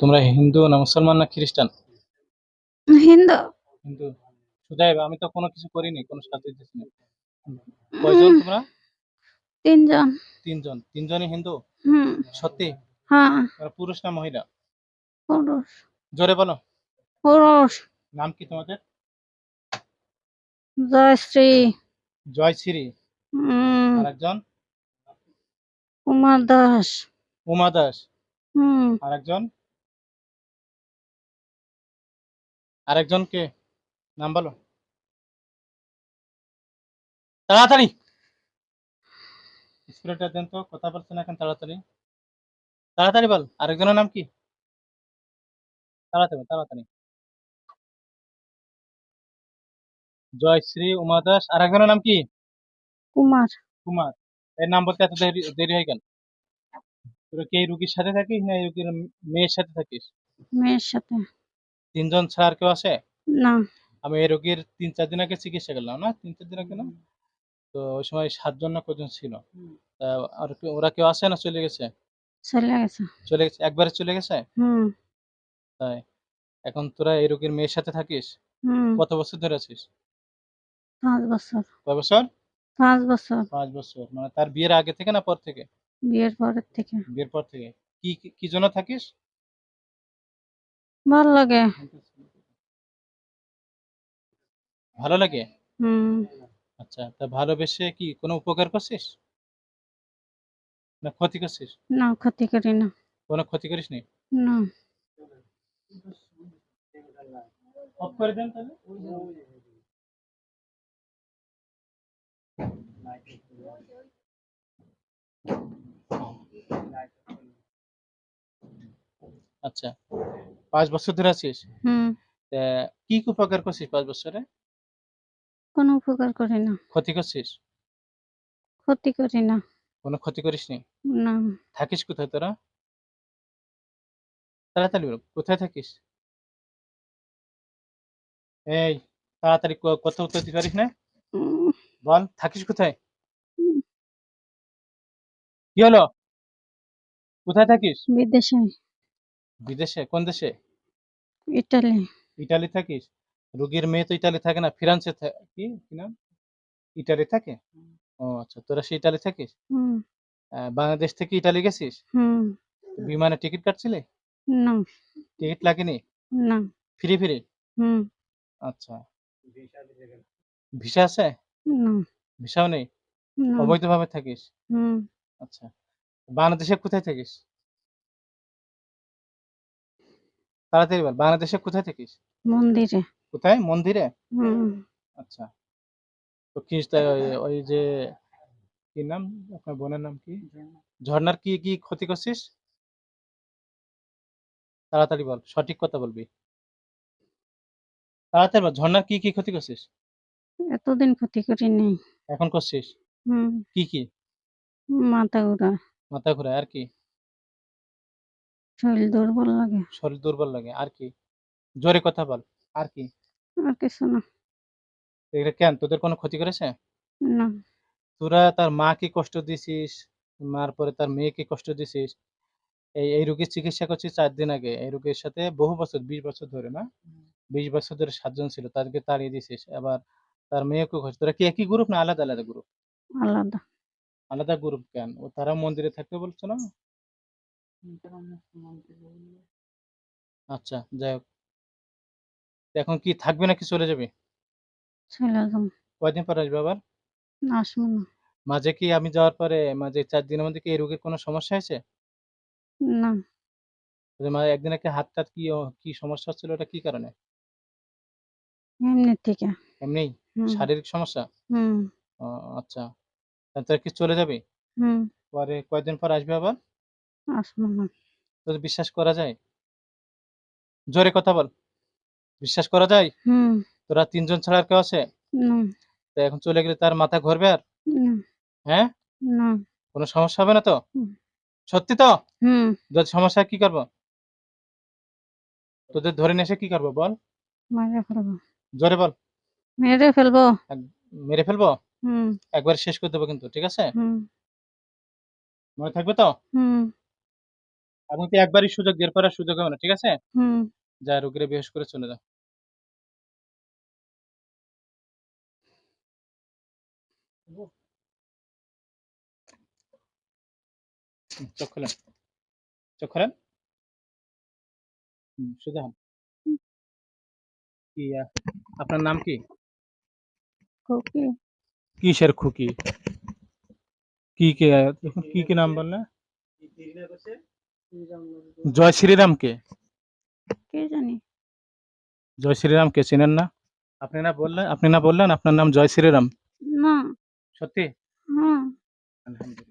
তোমরা হিন্দু না মুসলমান না খ্রিস্টান? হিন্দু। হিন্দু। সুদাই আমি তো কোনো কিছু করিনি কোনো সাথে দিস না কয়জন তোমরা? তিনজন। তিনজন। তিনজনই হিন্দু? হুম। সত্যি? হ্যাঁ। পুরুষ না মহিলা? পুরুষ। জোরে বলো। পুরুষ। নাম কি তোমাদের? জয়শ্রী। জয়শ্রী। হুম আর একজন কুমার দাস। উমা দাস। হুম। আর একজন আরেকজন কে? নাম বলো। তাড়াতাড়ি। স্প্রেটা দেন তো কথা বলছেন এখন তাড়াতাড়ি? তাড়াতাড়ি বল আরেকজনের নাম কি? তাড়াতাড়ি তাড়াতাড়ি। জয়শ্রী উমা দাস আর একজনের নাম কি? কুমার। কুমার। এর নাম বলতে এত দেরি দেরি হয়ে গেল। তোরা কি এই রুগীর সাথে থাকিস না এই রুগীর মেয়ের সাথে থাকিস? মেয়ের সাথে। তিনজন ছাড়া আর কেউ আছে? না। আমি এই রোগীর তিন চার দিন আগে চিকিৎসা করলাম না? তিন চার দিন আগে না? তো ওই সময় সাতজন না কজন ছিল? তা আর কেউ- ওরা কেউ আসে না চলে গেছে? চলে গেছে। চলে গেছে? একবারে চলে গেছে? হুম। তাই এখন তোরা এই রোগীর মেয়ের সাথে থাকিস? হুম। কত বছর ধরে আছিস? পাঁচ বছর। কয় বছর? পাঁচ বছর। পাঁচ বছর। মানে তার বিয়ের আগে থেকে না পর থেকে? বিয়ের পরের থেকে। বিয়ের পর থেকে? কি কি- কি জন্য থাকিস? ভালো লাগে। ভালো লাগে? হুম। আচ্ছা তা ভালোবেসে কি কোনো উপকার করছিস? না ক্ষতি করছিস? না ক্ষতি করি না। কোনো ক্ষতি করিস নি। না অফ করে দেন তাহলে। আচ্ছা পাঁচ বছর ধরে আছিস? হুম। কি কি উপকার করছিস পাঁচ বছরে? কোনো উপকার করি না। ক্ষতি করছিস? ক্ষতি করি না। কোনো ক্ষতি করিস নি? না। থাকিস কোথায় তোরা? তাড়াতাড়ি বল কোথায় থাকিস? এই তাড়াতাড়ি ক- কথা উত্তর দিতে পারিস না? বল থাকিস কোথায়। কি হলো? কোথায় থাকিস? বিদেশে। বিদেশে? কোন দেশে? ইটালি। ইটালি থাকিস? রোগীর মেয়ে তো ইটালি থাকে না ফ্রান্সে কি? নাম? ইটালি থাকে? ও আচ্ছা তোরা সে ইটালি থাকিস? বাংলাদেশ থেকে ইটালি গেছিস? হুম। বিমানে টিকিট কাটছিলে? না। টিকিট লাগেনি? না। Free free? হুম। আচ্ছা। ভিসা আছে? না। ভিসাও নেই? অবৈধভাবে থাকিস? হুম। আচ্ছা। বাংলাদেশে কোথায় থাকিস? তাড়াতাড়ি বল বাংলাদেশে কোথায় থাকিস? মন্দিরে। কোথায়? মন্দিরে? আচ্ছা। তো কি ওই- যে কি নাম? আপনার বোনের নাম কি? ঝর্ণার কি কি ক্ষতি করছিস? তাড়াতাড়ি বল সঠিক কথা বলবি। তাড়াতাড়ি বল ঝর্ণার কি কি ক্ষতি করছিস? এতদিন ক্ষতি করিনি। এখন করছিস? হুম। কি কি? মাথা ঘুরা। মাথা ঘোরা আর কি? শরীর দুর্বল লাগে। শরীর দুর্বল লাগে আর কি? জোরে কথা বল আর কি? আর কিছু না। এটা কেন তোদের কোনো ক্ষতি করেছে? না। তোরা তার মাকে কষ্ট দিছিস মার পরে তার মেয়েকে কষ্ট দিছিস। এই এই রোগীর চিকিৎসা করছিস চার দিন আগে। এই রোগীর সাথে বহু বছর বিশ বছর ধরে না? বিশ বছর ধরে সাতজন ছিল তাদেরকে তাড়িয়ে দিছিস। আবার তার মেয়েকে কষ্ট তোরা কি একই গ্রুপ না আলাদা আলাদা গ্রুপ আলাদা। আলাদা গ্রুপ কেন? ও তারা মন্দিরে থাকতে বলছো না? আচ্ছা যাই হোক। এখন কি থাকবে নাকি চলে যাবে? চলে কয়দিন পর আসবে আবার? আসব না। মাঝে কি আমি যাওয়ার পরে মাঝে চার দিনের মধ্যে কি এই রোগের কোনো সমস্যা হয়েছে? না। একদিন একটা হাত টাত কি কি সমস্যা হচ্ছিল ওটা কি কারণে? এমনি থেকে। এমনি? শারীরিক সমস্যা? হুম। আচ্ছা। তাহলে কি চলে যাবে? হুম। পরে কয়দিন পর আসবে আবার? আসব না। তোদের বিশ্বাস করা যায়? জোরে কথা বল। বিশ্বাস করা যায়? হুম। তোরা তিনজন ছাড়া আর কেউ আছে? না। তো এখন চলে গেলে তার মাথা ঘুরবে আর? না। হ্যাঁ? না। কোনো সমস্যা হবে না তো? সত্যি তো? হুম। যদি সমস্যা কি করব? তোদের ধরে নিয়ে এসে কি করব বল? মেরে ফেলব। জোরে বল। মেরে ফেলব? মেরে ফেলব? একবার শেষ করে দেবো কিন্তু ঠিক আছে? মনে থাকবে তো? হুম। আপনি তো একবারই সুযোগ দেওয়ার পর সুযোগ হবে না ঠিক আছে? হুম। যা রোগীরে বেহস করে চলে যাও। হুম, চোখ খোলেন। চোখ খোলেন? হুম, সোজা হন। কি আপনার নাম কি? কিসের খুকি? কি কে? এখন কি কি নাম বললে? জয় শ্রীরাম কে? কে জানি? জয় শ্রীরাম কে? চেনেন না? আপনি না বললেন আপনি না বললেন আপনার নাম জয় শ্রীরাম? না। সত্যি? হ্যাঁ আলহামদুলিল্লাহ।